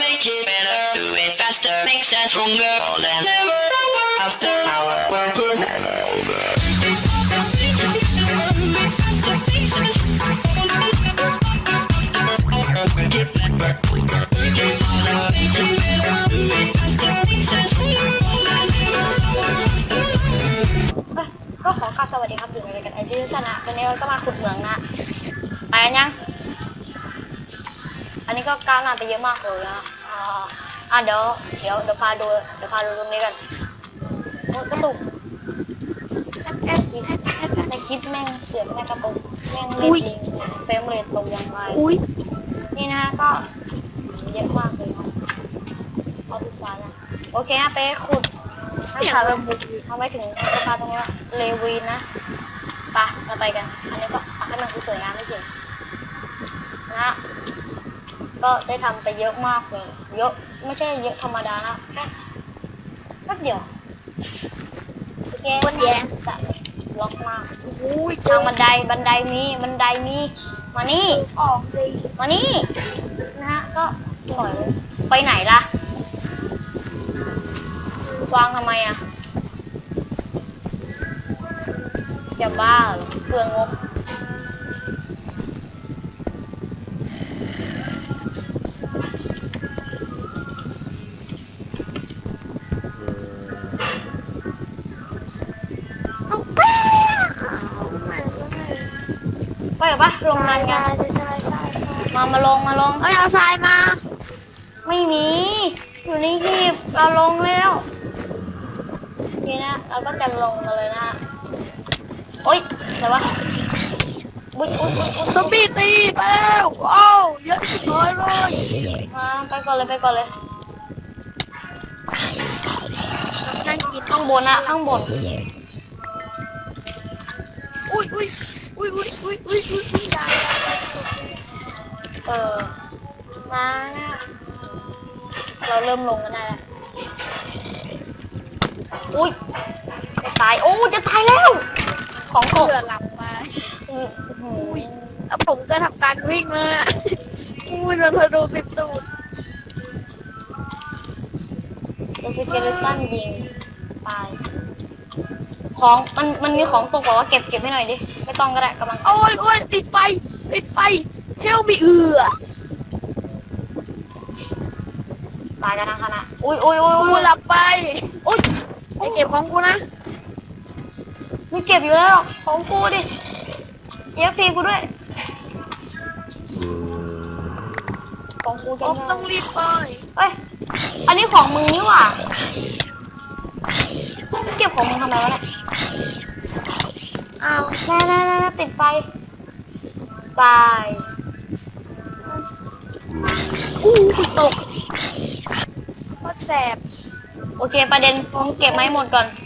make it better. Do it faster, makes us stronger than ever. After hour, work ก็ขอกราบสวัสดีครับอยู่ในรายการไอจีสนะวันนี้เราก็มาขุดเหมืองนะไปกันยัง อันนี้ก็ก้าวหน้าไปเยอะมากเลยนะอ่าอะเดี๋ยวเดี๋ยวเดี๋ยวพาดูเดี๋ยวพาดูตรงนี้กันโอ้ยกระตุกในคลิปแม่งเสียงในกระตุกแม่งเล่นจริงเฟรมเรทตกยังไงอุ้ยนี่นะก็เยอะมากเลยครับเอาทุกวันนะโอเคนะไปขุดเสียงระเบิดเอาไว้ถึงสะพานตรงนี้ว่า เลวีนนะไปเราไปกัน อันนี้ก็เอาให้มันสวยงามไม่เฉยนะ ก็ได้ทำไปเยอะมากเลย เยอะ ไม่ใช่เยอะธรรมดานะ แค่แป๊บเดียว โอเคคนแย่จะล็อกมากอุ้ยเจทาองบันได บันไดมี บันไดมี มานี่ ออกเลยมานี่ นะฮะ ก็ปล่อยเลยไปไหนล่ะ วางทำไมอะ จะบ้าเหรอเปลืองงบเอาแป้งเอาแม่งเอาแม่งไปกับปะลงนันกันใช่ใช่ใช่ใช่มา มาลง มาลง เอ้ยเอาทรายมา ไม่มี อยู่ในคลิปเราลงแล้ว ทีนะ เราก็จะลงมาเลยนะ โอ๊ยแต่ว่าอุ๊ยอุ๊ยอุ๊ยอุ๊ยซอมบี้ตีไปแล้วว้าวเยอะชิบหายเลยมาไปก่อนเลยไปก่อนเลยนั่งกินข้างบนนะข้างบนอุ้ยอุ้ยอุ้ยอุ้ยอุ้ยอุ้ยอุ้ยอุ้ยยายเออมาเราเริ่มลงกันได้แล้วอุ้ยจะตายโอ้จะตายแล้ว ของตกเผื่อหลับไปอื้อหือแล้วผมก็ทำการวิ่งเลยอะอุ้ยเราเธอดูติดตูดโดนสเกเลตันยิงตาย ของมันมันมีของตกบอกว่าเก็บเก็บให้หน่อยดิ ไม่ต้องก็ได้กำลังโอ้ยโอ้ยติดไฟ ติดไฟเฮลมีเอือตายกันทั้งคณะอุ้ยอุ้ยอุ้ยกูอุ้ยหลับไป อุ้ยไอเก็บของกูนะ ไม่เก็บอยู่แล้วของกูดิเอฟพีกูด้วยของกูผจะมต้องรีบไปเอ้ย อันนี้ของมึงนี่หว่าเก็บของมึงทำไมวะเนี่ยอ้าวแน่แน่แน่ติดไฟตายอู้หูตกโคตรแสบ โอเค ประเด็นมึงเก็บไม้หมดก่อนเ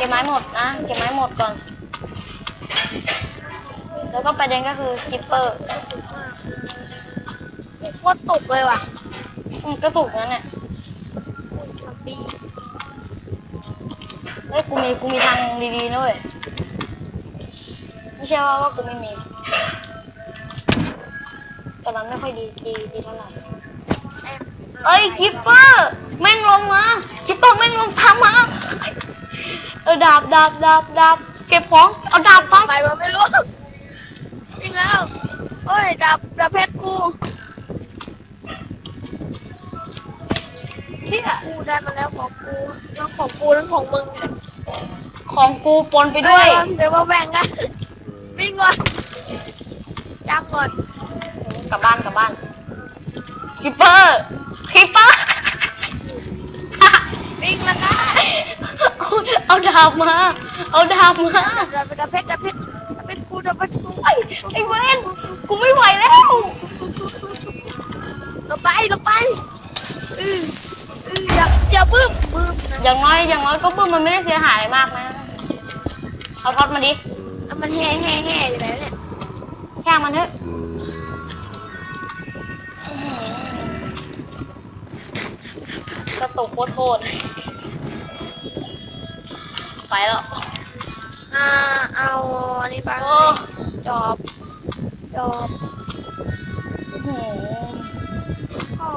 ก็บไม้หมดนะ เก็บไม้หมดก่อน แล้วก็ประเด็นก็คือคิปเปอร์โคตรตกเลยว่ะอืมกระตุกนั่นแหละอุ้ยซอมบี้เฮ้ยกูมีกูมีทางดีๆนะเว้ยไม่ใช่ว่าว่ากูไม่มีแต่มันไม่ค่อยดีดีดีเท่าไหร่แอบเอ้ยคิปเปอร์แม่งลงมาคิปเปอร์แม่งลงทางมาเออดาบดาบดาบดาบเก็บของเอาดาบปังไปมาไม่รู้จริงแล้วโอ้ยดับดับเพชรกูเฮียกูได้มาแล้วของกูทั้งของกูทั้งของมึงเนี่ยของกูปนไปด้วยเออเดี๋ยวมาแบ่งกันวิ่งก่อนจ้างก่อนกลับบ้านกลับบ้านคิปเปอร์คิปเปอร์ วิ่งล้วกันเอาเอาดาบมา เอาดาบมาดับดับเพชรดับเพชรดับเพชรกูดับเพชรกูไอ้ไอ้เวนกูไม่ไหวแล้วเราไปเราไปอืออืออย่าอย่าบึ้มบึ้มนะอย่างน้อยอย่างน้อยก็ปื้มมันไม่ได้เสียหายอะไรมากนะ เอาท็อตมาดิ แล้วมันแห่แห่แห่อยู่ไหนเนี่ย แช่างมันเถอะ กระตุกโคตรโทษไปแล้วอ่าเอาอันนี้ไปโอ้จอบจอบอื้อหืออ๋อ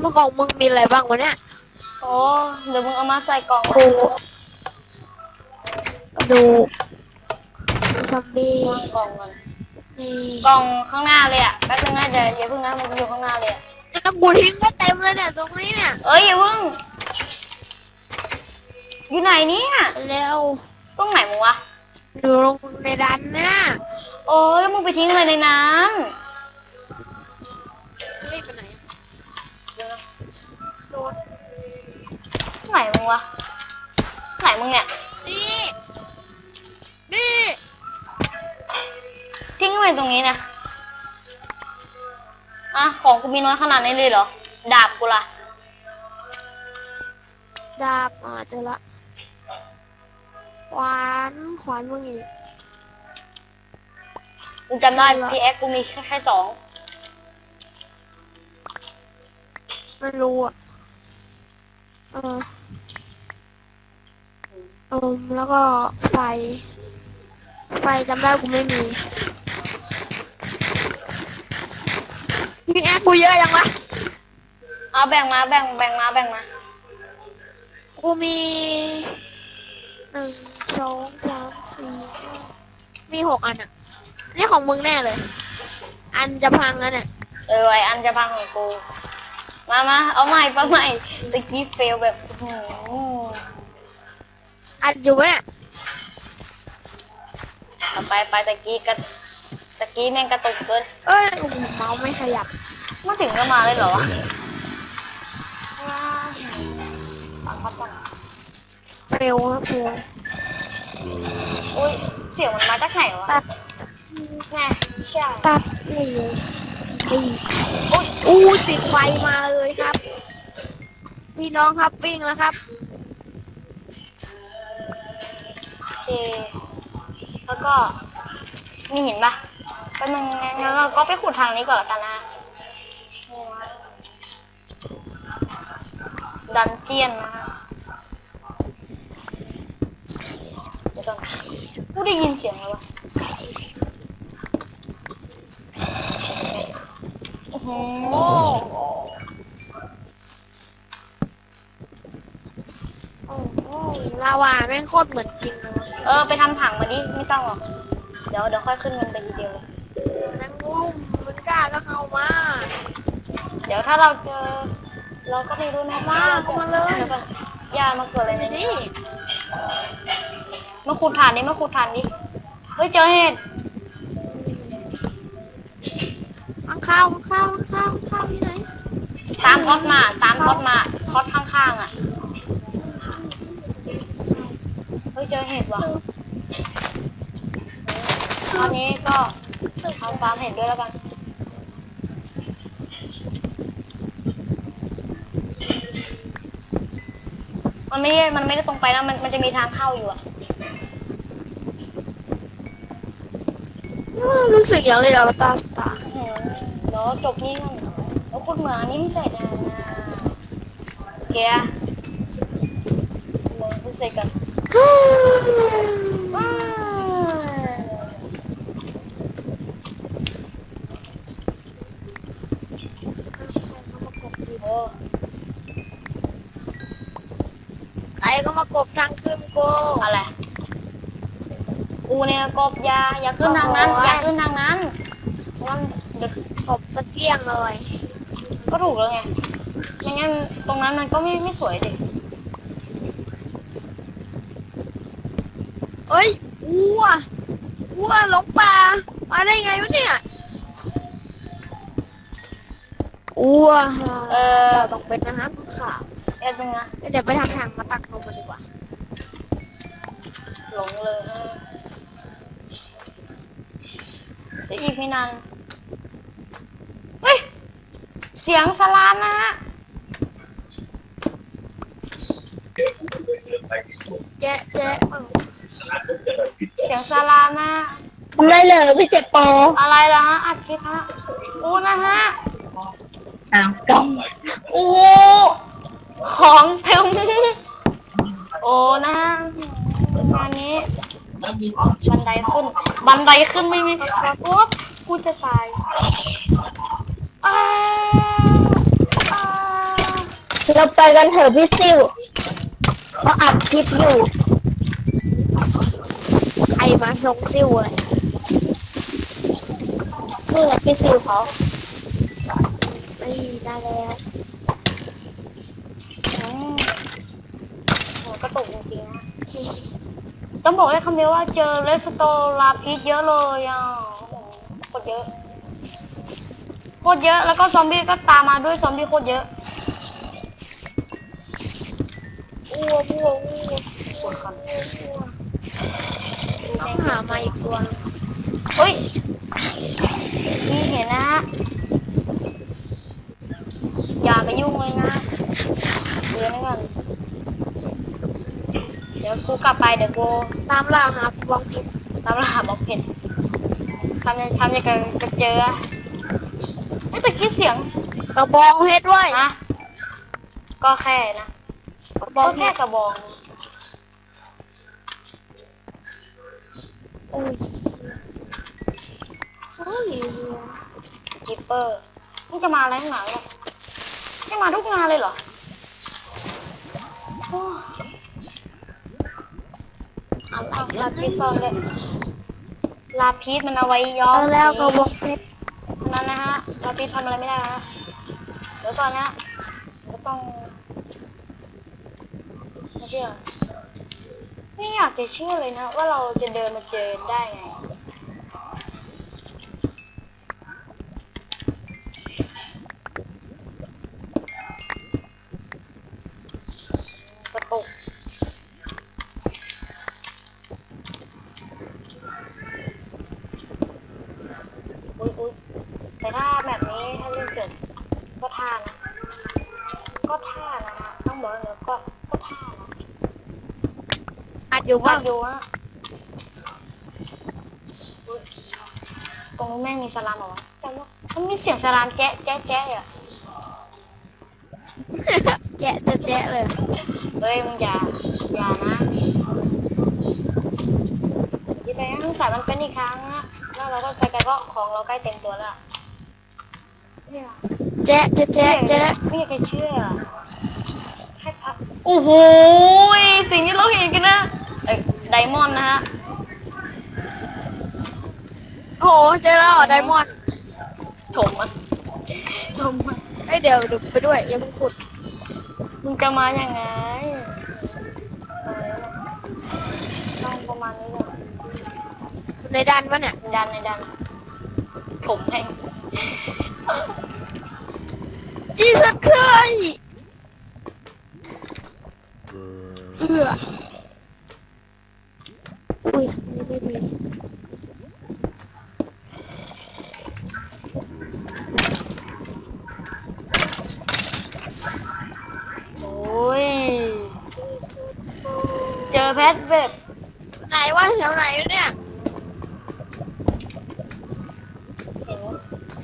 เมื่อของมึงมีอะไรบ้างวะเนี่ยโอ้เดี๋ยวมึงเอามาใส่กล่องกูกระดูกซอมบี้วางกล่องก่อนนี่กล่องข้างหน้าเลยอะแป๊บนึงนะเดี๋ยวอย่าเพิ่งนะมันอยู่ข้างหน้าเลยอะ แล้วกูทิ้งก็เต็มเลยเนี่ยตรงนี้เนี่ยเอ้ยอย่าเพิ่ง อยู่ไหนเนี่ยแล้วตรงไหนมึงวะ อยู่ลงในดันเนี่ยโอ้แล้วมึงไปทิ้งอะไรในน้รีบไปไหนำเดี๋ยวนะโดนไหนมึงวะไหนมึงเนี่ย นี่นี่ทิ้งไว้ตรงนี้นะ อะของกูมีน้อยขนาดนี้เลยเหรอ ดาบกูล่ะ ดาบอ่าเจอละขวานขวานมึงอีก กูจำได้พีเอ็กกูมีแค่แค่สอง ไม่รู้อะ เออเออแล้วก็ไฟ ไฟจำได้กูไม่มี พี่แอ๊กกูเยอะยังวะเอาแบ่งมาแบ่งแบ่งมาแบ่งมากูมีหนึ่งสองสามสี่ห้ามีหกอันอะนี่ของมึงแน่เลย อันจะพังแล้วเนี่ยเออไออันจะพังของกู มามาเอาใหม่ปะใหม่ตะกี้เฟลแบบอื้อหืออันอยู่ไหมเนี่ยต่อไปไปตะกี้กระตะกี้แม่งกระตุกเกิน เอ้ยโอ้โหเมาส์ไม่ขยับ มาถึงก็มาเลยเหรอวะว้าวปังปังปังเฟลครับเฟลอุ้ยเสียงมันมาจากไหนวะตัดแน่ใช่ตัดไม่เลยตีอุ้ยอู้ติดไฟมาเลยครับ พี่น้องครับวิ่งแล้วครับโอเคแล้วก็มีหินปะแป๊บนึงงั้นเราก็ไปขุดทางนี้ก่อนละกันนะ ดันเจียนนะฮะเดี๋ยวก่อนกูได้ยินเสียงแล้ววะโอ้โหโอ้โอ้โหลาวาแม่งโคตรเหมือนจริงเลยเออไปทำผังมาดิไม่ต้องหรอก เดี๋ยวเดี๋ยวค่อยขึ้นเงินไปทีเดียวเลย แมงมุมมันกล้าก็เข้ามา เดี๋ยวถ้าเราเจอ เราก็ไม่รู้นะมาว่าเข้ามาเลย ดี๋วก่อนยามาเกิดอะไรในนี้มาขุดฐานดิมาขุดฐานดิเฮ้ยเจอเห็ดข้างข้าวข้าวข้าวข้าวที่ไหนตามท็อตมาตามท็อตมาท็อตข้างๆอะเฮ้ยเจอเห็ดว่ะตอนนี้ก็ทำฟาร์มเห็ดด้วยแล้วกัน มันไม่ได้มันไม่ได้ตรงไปนะมันมันจะมีทางเข้าอยู่อะรู้สึกอย่างเลยเราตาสตาร์อืมเดี๋ยวจบนี่ก่อนแล้วคุณเหมือนอันนี้ไม่เสร็จนะเกียร์ลงพูดเสร็จกัน ว้าวโอ้ ใครก็มากบทางขึ้นกู อะไร กูเนี่ยกบอยาอย่าขึ้นทางนั้น อย่าขึ้นทางนั้นเพราะว่าเดี๋ยวกบสะเกี้ยงเลย ก็ถูกแล้วไงไม่งั้นตรงนั้นมันก็ไม่ไม่สวยดิเอ้ยวัววัวหลงป่ามาได้ไงวะเนี่ยวัวเออเราต้องเป็นอาหารของข้าวเอ็ดนึงนะเดี๋ยวไปทำทางมาตักนมมันดีกว่า หลงเลย เดี๋ยวอีกไม่นานเฮ้ย เสียงสลามนะฮะแจ๊ะแจ๊ะเออเสียงสลามนะฮะทำไรเลยพี่เจ็บปออะไรล่ะฮะอัดคลิปฮะอู้นะฮะอ้าวกล้องโอ้โหของเต็มโอ้นะฮะประมาณนี้ บันไดขึ้น บันไดขึ้นไม่มีโอ๊บกูจะตายอ้าอ้าเราไปกันเถอะพี่ซิวเราอัดคลิปอยู่ ใครมาทรงซิ่วอะไรนี่แหละพี่ซิวเขานี่ได้แล้วอืมโหกระตุกจริงๆนะ ต้องบอกได้คำเดียวว่าเจอเลสโตลาพิษเยอะเลยอะโคตรเยอะโคตรเยอะแล้วก็ซอมบี้ก็ตามมาด้วยซอมบี้โคตรเยอะอ้วอ้วอ้วต้องหามาอีกตัวเฮ้ยนี่เห็นนะฮะอย่าไปยุ่งเลยนะเดี๋ยวนี่ก่อน ดี๋ยวกูกลับไปเดี๋ยวกูตามล่าหาบองพิษตามรหัสบอกเผ็ดทำยังทำยังไงจะเจอไอ้ยตะกี้เสียงกระบองเพชรด้วยนะก็แค่นะกระบก็องแค่กระบองโอ้ยโอ้ยกิปเปอร์มึงจะมาอะไรข้างหลังเนี่ยไม่มาทุกงานเลยเหรอ อ้ยอะไรเอากัลานพิษซ่อนเลยลาพิษมันเอาไว้ย้เออมอแล้วกระสีบองเพชรนั่นนะฮะลาพิษทำอะไรไม่ได้นะฮะเดี๋ยวก่อนนะก็ต้องไม่เชื่อไม่อยากจะเชื่อเลยนะ ว่าเราจะเดินมาเจอได้ไง อัดอยู่ว่าบ้างดูฮะอุ๊ยตรงนู้นแม่งมีสลามเหรอวะแต่ว่ามันมีเสียงสลามแจ๊ะแจ๊ะแจ๊ะอะแจ๊ะจะแจ๊ะเลย เฮ้ยมึงอย่าอย่านะยี่ไปนะแต่มันเป็นอีกครั้งนะแล้วเราก็ใกล้ๆก็ของเราใกล้เต็มตัวแล้วอะเนี่ย แจ๊ะจะแจ๊ะแจ๊ะไม่อยากจะเชื่อแค่พักโอ้โหยสิ่งที่เราเห็นกันนะเอ้ยได มอนด์นะฮะ โอ้โหเจอแล้วเหรอไดมอนด์ถมมันถมมันเอ้ยเดี๋ยวดูไปด้วยอย่าเพิ่งขุด มึงจะมาอย่างไงเออต้องประมาณนี้เลยในดันปะเนี่ยดันในดันถมแม่งจีสัตว์เคยเอือ อุ้ยนี่ไม่ดีโอ้ย เจอแพทแบบไหนวะแถวไหนวะเนี่ย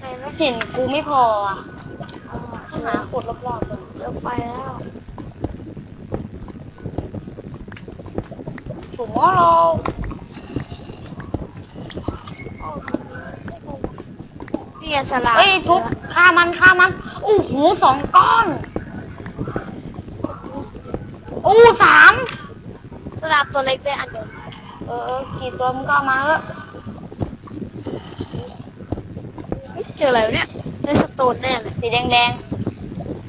เห็นไหมเห็นกูไม่พออะอ๋อหาขุดรอบๆก่อนเจอไฟแล้ว ถูกมอเรานี่ไงสลามเอ้ยทุบฆ่ามันฆ่ามันโอ้โหสองก้อนโอ้สามสลามตัวเล็กได้อันเดียวเออเออกี่ตัวมึงก็เอามาเออเฮ้ยเจออะไรวะเนี่ยได้สโตนแน่เลยสีแดงแดง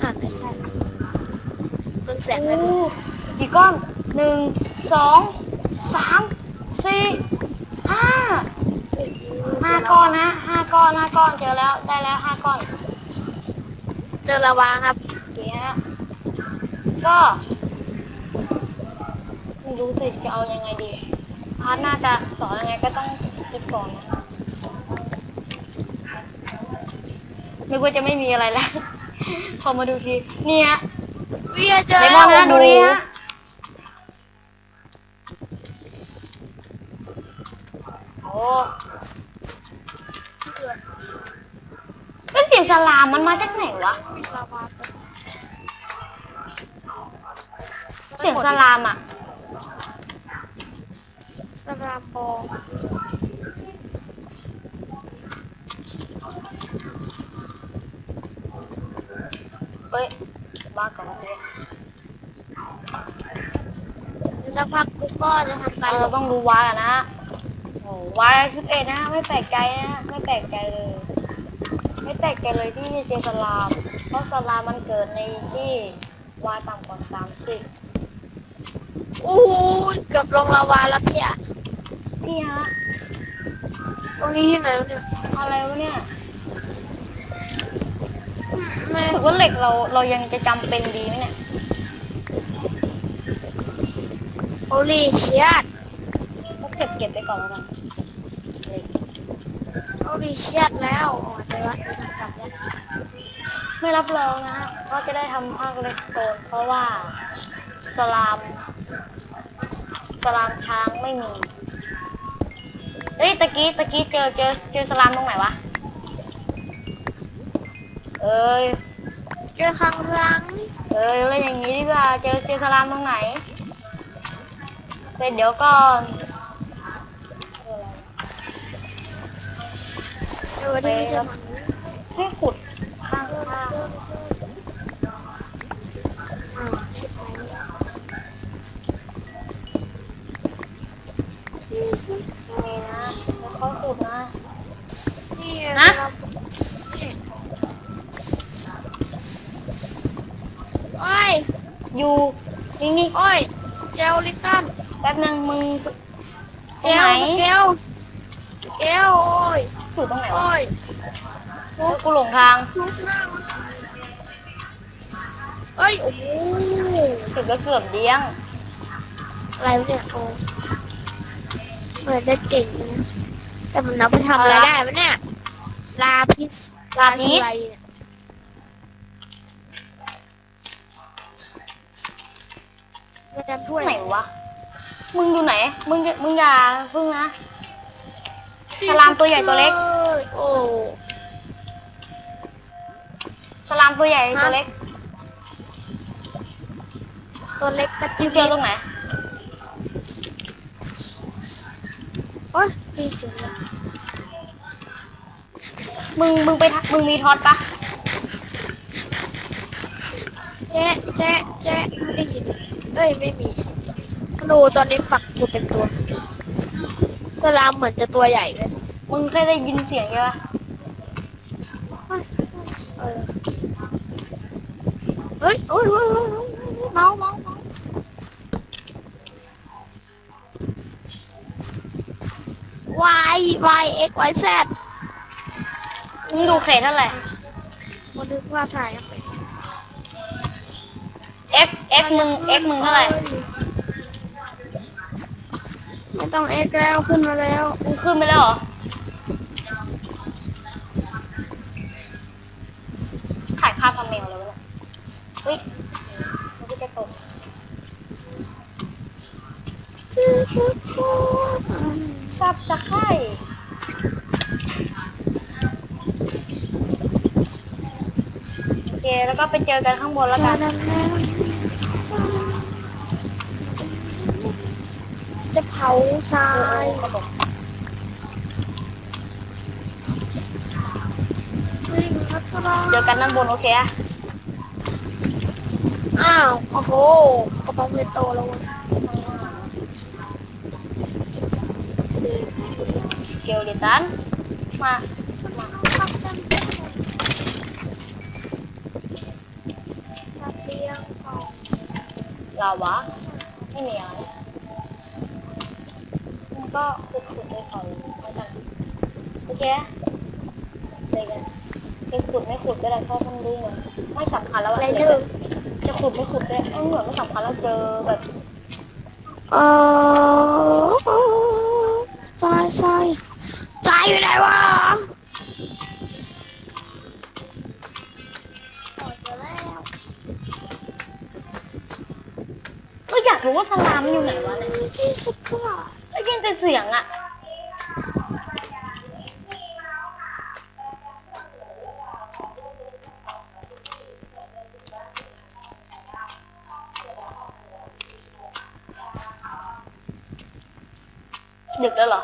อ่านไม่ใช่เพิ่งแสๆงโอ้เลยกี่ก้อนหนึ่งสอง สามสี่ห้าห้าก้อนนะห้าก้อนห้าก้อนเจอแล้วได้แล้วห้าก้อน เจอระวางครับเนี้ยก็ไม่รู้สิจะเอายังไงดีพาร์ทน่าจะสอนยังไงก็ต้องคิดก่อนนะนึกว่าจะไม่มีอะไรแล้ว พอมาดูทีนี่ฮะเวียเจอเลมแล้อนวนะดูดิฮะ สียงสลามมันมาจากไหนวะระวางเสียงสลามอะสสลามโบเฮ้ยบ้าก่อนเดี๋ยวเดี๋ยวสักพักกูก็จะทำการเราต้องดูวากันนะโอ้วาสิบเอ็ดนะ ไม่แปลกใจนะ ไม่แปลกใจเลยไม่ แปลกใจเลยที่จะเจอสลาม เพราะสลามมันเกิดในที่วาต่ำกว่าสามสิบโอ้ยเกือบลงลาวาแล้วพี่อะพี่ฮะ ตรงนี้ที่ไหนวะเนี่ยอะไรวะเนี่ยไม่รู้สึกว่าเหล็กเราเรายังจะจำเป็นดีไหมเนี่ย โอลีเชียดก็เก็บเก็บไปก่อนแล้วกันเหล็ก โอลีเชียดแล้วอ๋อใจว่าจะกลับแล้วไม่รับรองนะว่าจะได้ทำภาคเลสโตนเพราะว่าสลาม สลามช้างไม่มีเฮ้ยตะกี้ตะกี้เจอเจอเจอสลามตรงไหนวะเอ้ยเจอครั้งรังเอ้ยเล่นอย่างนี้ดีกว่าเจอเจอสลามตรงไหนเป็นเดี๋ยวก่อน เอออะไรเจอที่จะให้ขุดข้างข้างอ่าชิบหายแล้วนี่นะแล้วก็ขุดนะนี่ฮะโอ้ยอยู่นิ่งโอ้ยเจลลิตันๆแป๊บนึงมึงตเกรงไหลนสเกลสเกลโอ้ย อยู่ตรงไหนวะโอ้ยเฮ้ยกูหลงทางทุกหน้าเอ้ยโอ้โหสึกก็เกือบเดี้ยง อะไรวะเนี่ยโอ้เหมือนจะเก่งนะแต่มันนับไปทำอะไรได้วะเนี่ยลาพิษลาพิษอะไรเนี่ยไม่ได้ช่วยไหนวะ มึงอยู่ไหน มึงอย่ามึงอย่าพึ่งนะ สลามตัวใหญ่ตัวเล็ก โอ้สลามตัวใหญ่ตัวเล็ก ตัวเล็กกระมึจิงบเจอตรงไหนโอ้ยดีเสียงเลยมึงมึงไปทะมึงมีท็อตปะแจ๊ะแจ๊ะแจ๊ะไม่ได้ยินเอ้ยไม่มีดูตอนนี้ปักอยู่เต็มตัว สลามเหมือนจะตัวใหญ่เลยมึงเคยได้ยินเสียงใช่ปะเออเฮ้ยเฮ้ยเฮ้ยเฮ้ยเฮ้ยเมาเมาเมาวายวายเอ็กวายแซดมึงดูเขตเท่าไหร่มันนึกว่าถ่ายยังไง F F มึง F มึงเท่าไหร่ ไม่ต้องเอ็กแล้วขึ้นมาแล้วมึงขึ้นไปแล้วเหรอถ่ายภาพทำเมลเลยวะเนี่ยเฮ้ยมันก็จะตกซับสะไคร่โอเค แล้วก็ไปเจอกันข้างบนแล้วกัน เผาทรายก็ตกวิ่งพัทราเจอกันด้านบนโอเคอะอ้าว โอ้โหกระป๋องเพชรโตแล้วเว้ยสเกลดิตันมามาจับเตียงเอาลาวะไม่มีอะไรมัน ก็ขุดขุดด้วยเขาแล้วกันโอเคเจอกันจะขุดไม่ขุดก็ได้เพราะมันดูเหมือนไม่สำคัญแล้วอะอะไรเด้อจะขุดไม่ขุดก็ได้เอ้ยเหมือนไม่สำคัญแล้วเจอแบบเออทรายทรายทรายอยู่ไหนวะโอ้ยเจอแล้วก็อยากรู้ว่าสลามมันอยู่ไหนวะเนี่ยที่สุดค่ะได้ยิ นเสียงอะดึกแล้วเหรอ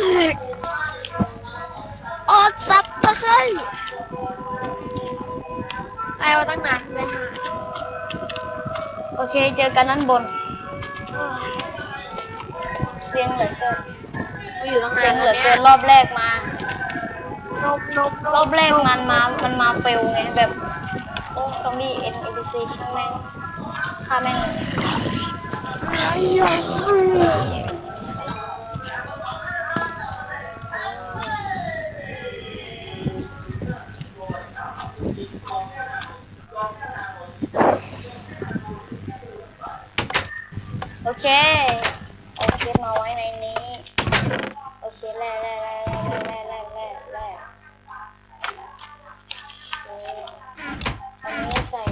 าวอดซับตะไคร้ไอ้ว่าตั้งนานเลยหาโอเคเจอกันด้านบน เสียงเหลือเกินมาอยู่ตั้งนาเสียนงเหแล้ลืวอเนี่เกิยนรอบแรกมานมนมนรอมบแรกมันมา มันมาเฟลไงแบบ โอ้ซอมบี้ N A B C ช่างแม่งฆ่าแม่งเลย ไอ้ย โอเคโอเคมาไว้ในนี้ โอเคแล้วแล้วแล้วแล้วแล้วแร่แร่อันนี้ใส่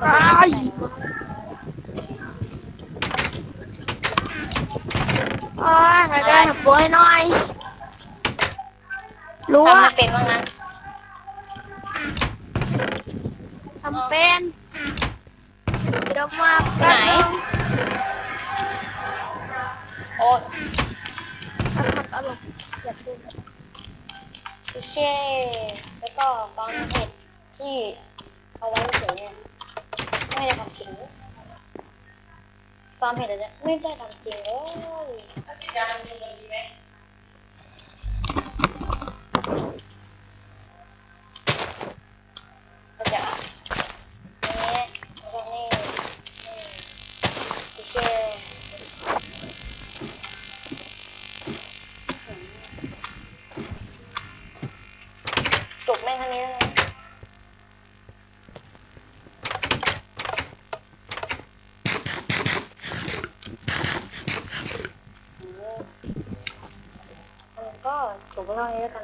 ไอ้โอ้ยมาได้ป่วยหน่อยรู้ว่าเป็นว่างั้นทำเป็นเดี๋ยวมาแป๊บนึง โอ้ยทำตลกเจ็บดึงโอเค แล้วก็ฟาร์มเห็ดที่เอาไว้เฉยเนี่ยไม่ได้ทำจริงฟาร์มเห็ดอะไรเนี่ยไม่ได้ทำจริงเลย Oh, iya.